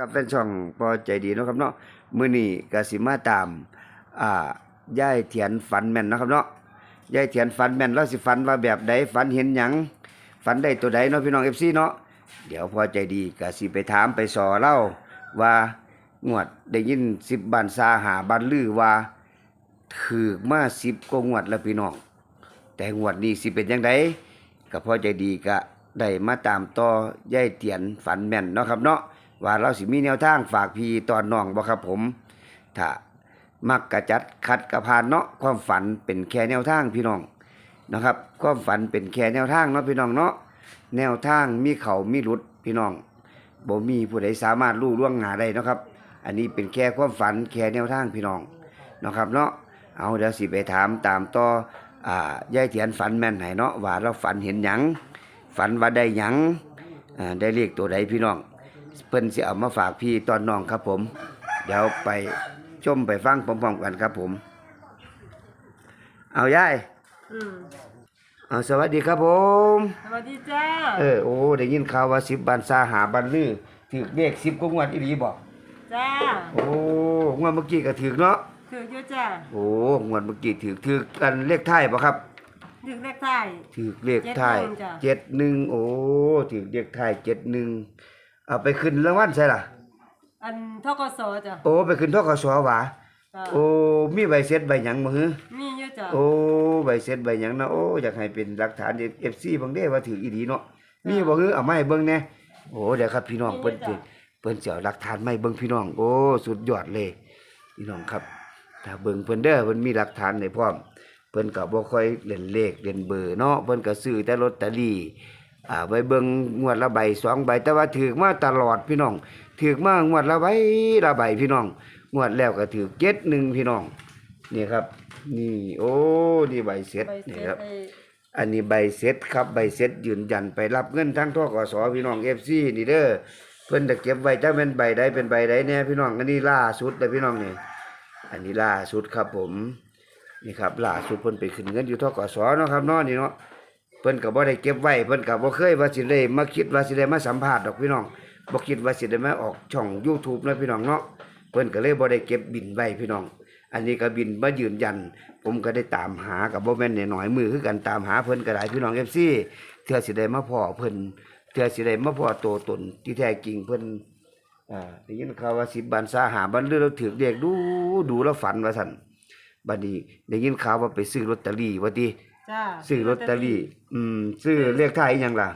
กับแฟนช่องพอใจดีเนาะครับเนาะมื้อนี้ก็สิมาตามอ่าย่ายเถียนฝันแม่นเนาะครับเนาะย่ายเถียนฝันแม่นเราสิฝันว่าแบบใดฝันเห็นหยังฝันได้ตัวใดเนาะพี่น้อง FC เนาะเดี๋ยวพอใจดีก็สิไปถามไปสอเล่าว่างวดได้ยิน10บ้านซาหาบานลือว่าถือมา10กว่างวดแล้วพี่น้อง แต่งวดนี้สิเป็นจังไดก็พอใจดีก็ได้มาตามต่อย่ายเตียนฝันแม่นเนาะครับเนาะ ว่าเราสิมีแนวทางฝากพี่ตอนน้องบ่ครับผมถ้ามักกระจัดขัดกระพานเนาะความฝันเป็นแค่แนวทางพี่น้องนะครับ ความฝันเป็นแค่แนวทางเนาะพี่น้องเนาะแนวทางมีเขามีหลุดพี่น้องบ่มีผู้ใดสามารถรู้ล่วงหน้าได้นะครับ อันนี้เป็นแค่ความฝันแค่แนวทางพี่น้องนะครับเนาะเอาเดี๋ยวสิไปถามตามต่ออ่ายายเถียนฝันแม่นให้เนาะว่าเราฝันเห็นหยังฝันว่าได้หยังอ่าได้เรียกตัวใดพี่น้อง เพิ่นสิเอามาฝากพี่ตอนน้องครับผม เดี๋ยวไปชมไปฟังพร้อมๆกันครับผม เอายายอืมเอาสวัสดีครับผม สวัสดีจ้าเออโอ้ได้ยินข่าวว่าสิบบันซาหาบันลือถือเลขสิบกว่างวดอีหลีบอกจ้าโอ้งวดเมื่อกี้ก็ถือเนาะถืออยู่จ้าโอ้งวดเมื่อกี้ถือถือกันเลขท้ายป่ะครับถือเลขไทายถือเลขท้ายจ้ะ เจ็ดหนึ่งโอ้ถือเลขท้ายเจ็ดหนึ่ง เอาไปขึ้นรางวัลใช่ล่ะ อันทกศจ้ะโอ้ไปขึ้นทกสหวาจ้าโอ้มีใบเสร็จใบหยังบ่ฮือ มีอยู่จ้ะ โอ้ใบเสร็จใบหยังนะโอ้อยากให้เป็นหลักฐาน FC บางเด้ว่าถืออีดีเนาะมีบ่ฮือเอามาให้เบิ่งแหน่โอ้เดี๋ยวครับพี่น้องเพิ่นสิเพิ่นสิเอาหลักฐานมาให้เบิ่งพี่น้อง โอ้สุดยอดเลย พี่น้องครับ ถ้าเบิ่งเพิ่นเด้อเพิ่นมีหลักฐานให้พร้อม เพิ่นก็บ่ค่อยเล่นเลขเล่นเบอร์เนาะเพิ่นก็ซื้อแต่ลอตเตอรี่ อ่าไว้เบิ่งงวดละใบสองใบ แต่ว่าถือมาตลอดพี่น้องถือมางวดละใบละใบพี่น้องงวดแล้วก็ถือเจ็ดหนึ่งพี่น้องนี่ครับ นี่ โอ้นี่ใบเสร็จใบนี่เสร็คจรับไอ้อันนี้ใบเสร็จครับใบเสร็จยืนยันไปรับเงินทั้งทกสพี่น้อง FC นี่เด้อเพิ่นจะเก็บไว้จักแม่นใบใดเป็นใบใดแน่พี่น้องอันนี้ล่าสุดเด้อพี่น้องนี่อันนี้ล่าสุดครับผม นี่ครับล่าสุดเพิ่นไปขึ้นเงินอยู่ทกสเนาะครับเนาะนี่เนาะเพิ่นก็บ่ได้เก็บไว้เพิ่นก็บ่เคยว่าสิได้มาคิดว่าสิได้มาสัมภาษณ์ดอกพี่น้องบ่คิดว่าสิได้มาออกช่อง YouTube นะพี่น้องเนาะเพิ่นก็เลยบ่ได้เก็บบินไว้พี่น้อง อันนี้ก็บินมายืนยัน ผมก็ได้ตามหากับบ่แม่นน้อยมือคือกันตามหาเพิ่นก็ได้พี่น้อง FC เทื่อสิได้มาพ้อเพิ่นเทื่อสิได้มาพ้อตัวตนที่แท้จริงเพิ่นอ่าได้ยินข่าวว่า10บันซาหาบันเรื่องเราถือเรียกดูดูแล้วฝันว่าซั่นบัดนี้ได้ยินข่าวว่าไปซื้อลอตเตอรี่ว่าติ จ้าซื้อลอตเตอรี่ อืม ซื้อเลขท้ายอีหยังล่ะ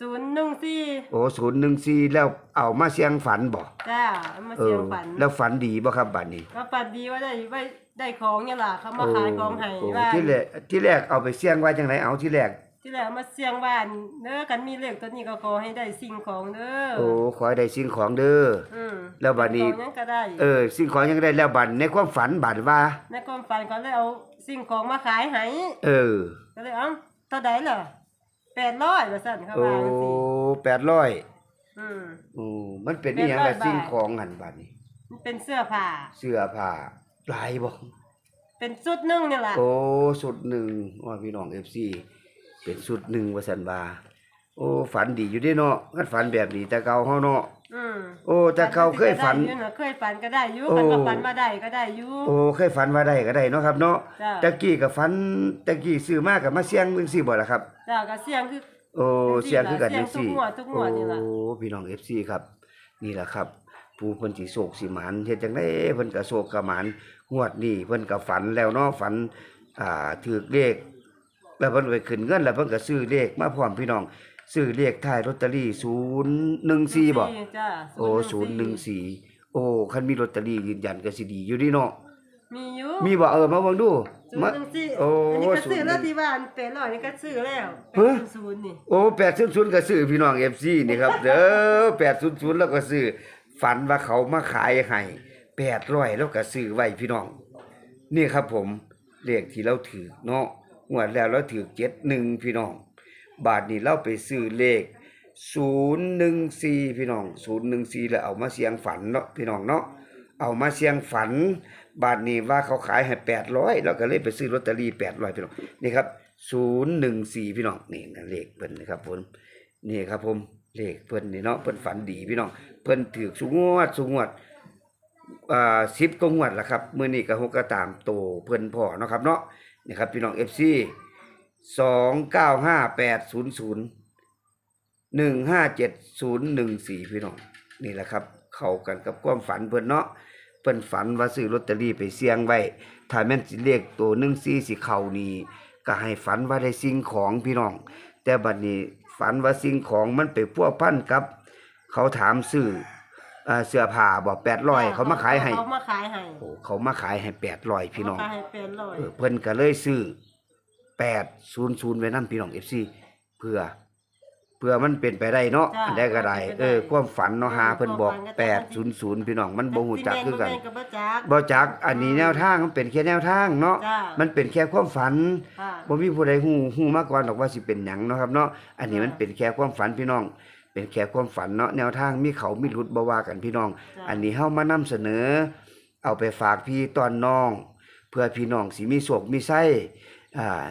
ศูนย์หนึ่งสี่โอ้014แล้วเอามาเสียงฝันบ่จ้าเอามาเอเสียองฝันแล้วฝันดีบ่ครับบัดนี้ก็ฝันดีว่าได้ไว้ได้ของเนี่ยล่ะเขามาขายของให้โอ้ว่าที่แรกที่แรกเอาไปเสี่ยงไว้จังไดเอาที่แรก ที่แล้วมาเสียงบ้านเด้อกันมีเลขตัวนี้ก็ขอให้ได้สิ่งของเด้อโอ้ขอให้ได้สิ่งของเด้อ อืมแล้วบัดนี้ ของหยังก็ได้เออสิ่งของยังได้แล้วบัดในความฝันบัดว่า ในความฝันก็เลยเอา สิ่งของมาขายให้เออ ก็เลยเอ้าเท่าใดล่ะแปดร้อยว่าสั่นเขาโอ้ว่าจังซี่800อืม โอ้มันเป็นอีหยังล่ะ800 สิ่งของหันบัดนี้ มันเป็นเสื้อผ้า เสื้อผ้าหลายบ่เป็นชุดหนึงนี่ล่ะโอ้สุดหนึ่งว่าพี่น้อง FC เป็นสุดหนึ่งว่าซั่นว่าโอ้ฝันดีอยู่เด้เนาะงั้นฝันแบบนี้แต่เก่าเฮาเนาะ อืมโอ้แต่เก่าเคยฝันได้อยู่ะเคยฝันก็ได้อยู่โอ้กันว่าฝันมาได้ก็ได้อยู่ โอ้เคยฝันว่าได้ก็ได้เนาะครับเนาะจ้ะ ตะกี้ก็ฝันตะกี้ซื้อมาก็มาเสี่ยงจังซี่บ่ล่ะครับ จ้าก็เสียงคือ โอ้จังซี่เสียงคือกันล่ะจังซี่เสี่ยงทุกงวดทุกงวดนี่ล่ะ โอ้พี่น้อง FC ครับ นี่แหละครับ ผู้เพิ่นสิโศกสิหมานเฮ็ดจังได๋เพิ่นก็โศกกะหมานงวดนี้เพิ่นก็ฝันแล้วเนาะฝัน อ่าถูกเลขแล้วเพิ่นไปขึ้นเงินแล้วเพิ่นก็ซื้อเลขมาพร้อมพี่น้อง ซื้อเลขท้ายลอตเตอรี่014บ่จ้าโอ้014โอ้คันมีลอตเตอรี่ยืนยันก็สิดีอยู่ดีเนาะมีอยู่มีบ่เออมาเบิ่งดูศูนมาย์หนึ่งสี่โอ้อันนี้ก็ซื้อแล้วศูนย์หนึ่งที่บ้านเป็นร้อยนี่ก็ซื้อแล้วเฮ้ยเป็นศูนย์นี่โอ้800ก็ซื้อพี่น้อง FC นี่ครับเด้อ800แล้วก็ซื้อฝันว่าเขามาขายให้800แล้วก็ซื้อไว้พี่น้อง นี่ครับผมเลขที่เราถือเนาะงวดแล้วเราถือ71พี่น้อง บาทนี้เราไปซื้อเลข014พี่น้อง014แล้วเอามาเสียงฝันเนาะพี่น้องเนาะเอามาเสียงฝัน บาทนี้ว่าเขาขายให้800แล้วก็เลยไปซื้อลอตเตอรี่800พี่น้องนี่ครับ014พี่น้องนี่นะเลขเพิ่นนะครับผมนี่ครับผมเลขเพิ่นนี่เนาะเพิ่นฝันดีพี่น้องเพิ่นถือสุงวดสุงวดอ่า10กว่างวดล้วครับเมื้อนี้ก็ฮกก็ตามโตเพิ่นพ่อเนาะครับเนาะนี่ครับพี่น้อง FC 295800 157014พี่น้องนี่แหละครับ เข้ากันกับความฝันเพิ่นเนาะเพิ่นฝันว่าซื้อลอตเตอรี่ไปเสี่ยงไว้ถ้าแม่นสิเลขตัว14สิเข้านี่ก็ให้ฝันว่าได้สิ่งของพี่น้อง แต่บัดนี้ฝันว่าสิ่งของมันไปพัวพันกับ เขาถามซื้อเอ่อเสื้อผ้าบ่800เขามาขายให้เขามาขายให้โอ้เขามาขายให้800พี่น้อง เขาขายให้เป็นร้อย เออเพิ่นก็เลยซื้อ 800ไว้นํพี่น้อง FC เพื่อ เพื่อมันเป็นไปได้เนาะอันใดก็ได้เออความฝันเนาะหาเพิ่นบอก800พี่น้องมันบ่ฮู้จักคือกันสิแม่บ่แม่ก็บ่จัก บ่จักอันนี้แนวทางมันเป็นแค่แนวทางเนาะจ้ามันเป็นแค่ความฝันค่ะ บ่มีผู้ใดฮู้ฮู้มาก่อนหรอกว่าสิเป็นหยังเนาะครับเนาะอันนี้มันเป็นแค่ความฝันพี่น้อง เป็นแค่ความฝันเนาะแนวทางมีเขามีหลุดบ่ว่ากันพี่น้อง จ้ะ อันนี้เฮามานำเสนอ เอาไปฝากพี่ตอนน้อง เพื่อพี่น้องสิมีโชคมีไส้อ่า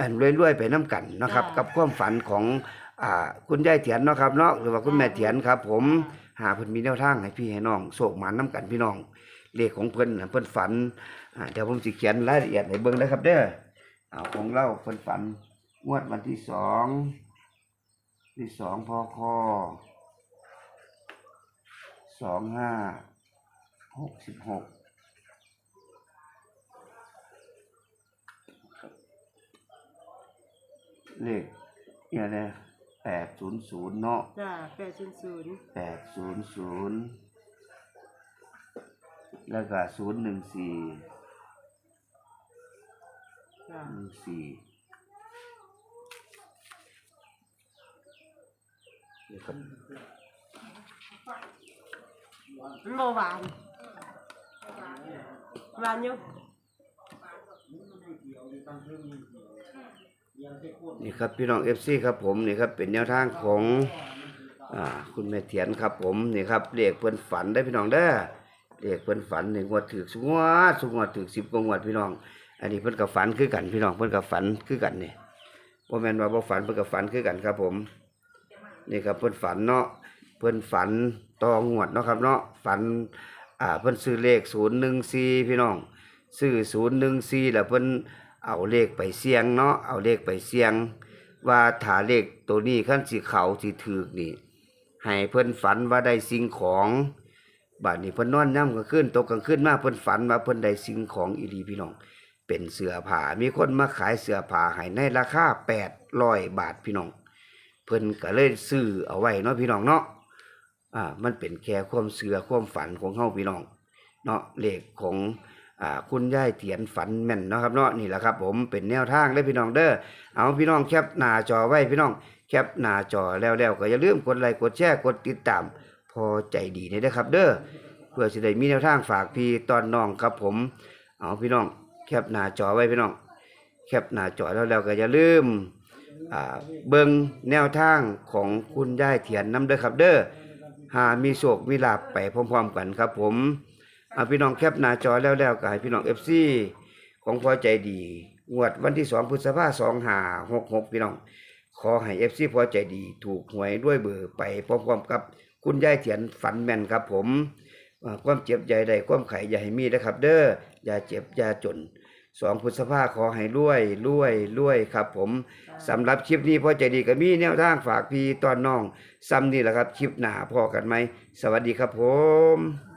อันรวยๆไปนํกันเนาะครับ กับความฝันของอ่าคุณยายเถียนเนาะครับเนาะหรือว่าคุณแม่เถียนครับ ผมหาเพิ่นมีแนวทางให้พี่ให้น้องโชคหมานนํกันพี่น้องเลขของเพิ่นน่ะเพิ่นฝันอ่าเดี๋ยวผมสิเขียนรายละเอียดให้เบิ่งนะครับ เด้อเอาของเราเพิ่นฝันงวดวันที่สองที่สองพคสองห้าหกสิบหก เลขเนี่ยนะแปดศูนย์ศูนย์เนาะจ้า800แปดศูนย์ศูนย์แล้วก็ศูนย์หนึ่งสี่จ้าหนึ่งสี่นี่ครับมันบ่หวานหวานอยู่ นี่ครับพี่น้องเอฟซีครับผมนี่ครับเป็นแนวทางของอ่าคุณแม่เถียนครับผมนี่ครับเรียกเพิ่อนฝันได้พี่น้องเด้เรียกเพิ่อนฝันหนี่งวดถือสุงวดสุงวดถือสิบกว่างวดพี่น้อง อันนี้เพิ่อนกับฝันคือกันพี่น้องเพิ่อนกับฝันคือกันนี่บ่แม่นว่าบ่ฝันเพิ่อนกับฝันคือกันครับผมนี่ครับเพิ่อนฝันเนาะเพิ่อนฝันตองวดเนาะครับเนาะฝันอ่าเพิ่อนซื้อเลข014พี่น้องซื้อ014แล้วเพิ่อน เอาเลขไปเสี่ยงเนาะเอาเลขไปเสี่ยง ว่าถาเลขตัวนี้คันสิเขาสิถูกนี่ให้เพิ่นฝันว่าได้สิ่งของบัดนี้เพิ่นนอนย่ำกลางคืนตกกลางคืนมาเพิ่นฝันว่าเพิ่นได้สิ่งของอีหลีพี่น้อง เป็นเสื้อผ้ามีคนมาขายเสื้อผ้าให้ในราคา800บาทพี่น้อง เพิ่นก็เลยซื้อเอาไว้เนาะพี่น้องเนาะอ่ามันเป็นแค่ความเสือความฝันของเฮาพี่น้องเนาะเลขของ อ่าคุณยายเถียนฝันแม่นเนาะครับเนาะนี่แหละครับ ผมเป็นแนวทางเลยพี่น้องเด้อเอาพี่น้องแคปหน้าจอไว้พี่น้องแคปหน้าจอแล้วๆก็อย่าลืมกดไลค์กดแชร์กดติดตาม พอใจดีนี่เด้อครับ เด้อเพื่อสิได้มีแนวทางฝากพี่ตอนน้องครับผม เอาพี่น้องแคปหน้าจอไว้พี่น้อง แคปหน้าจอแล้วแล้วก็อย่าลืมอ่าเบิ่งแนวทางของคุณยายเถียนน้ำเด้อครับ เด้อหามีโชคมีลาภไปพร้อมๆกันครับผม อาพี่น้องแคปหน้าจอแล้วแล้วก็ให้พี่น้อง FC ของพอใจดี งวดวันที่2พฤษภาคม2566พี่น้อง ขอให้ FC พอใจดี ถูกหวยด้วยเบอร์ไปพร้อมๆกับคุณยายเถียนฝันแม่นครับผม ความเจ็บใหญ่ใดความไข่อย่าให้มีนะครับ เด้ออย่าเจ็บอย่าจนสองพฤษภาขอให้รวยรวยรวยครับผมสำหรับคลิปนี้พ่อใจดีก็มีแนวทางฝากพี่ตอนน้องซ้ำนี่แหละครับ คลิปหน้าพอกันไหม สวัสดีครับผม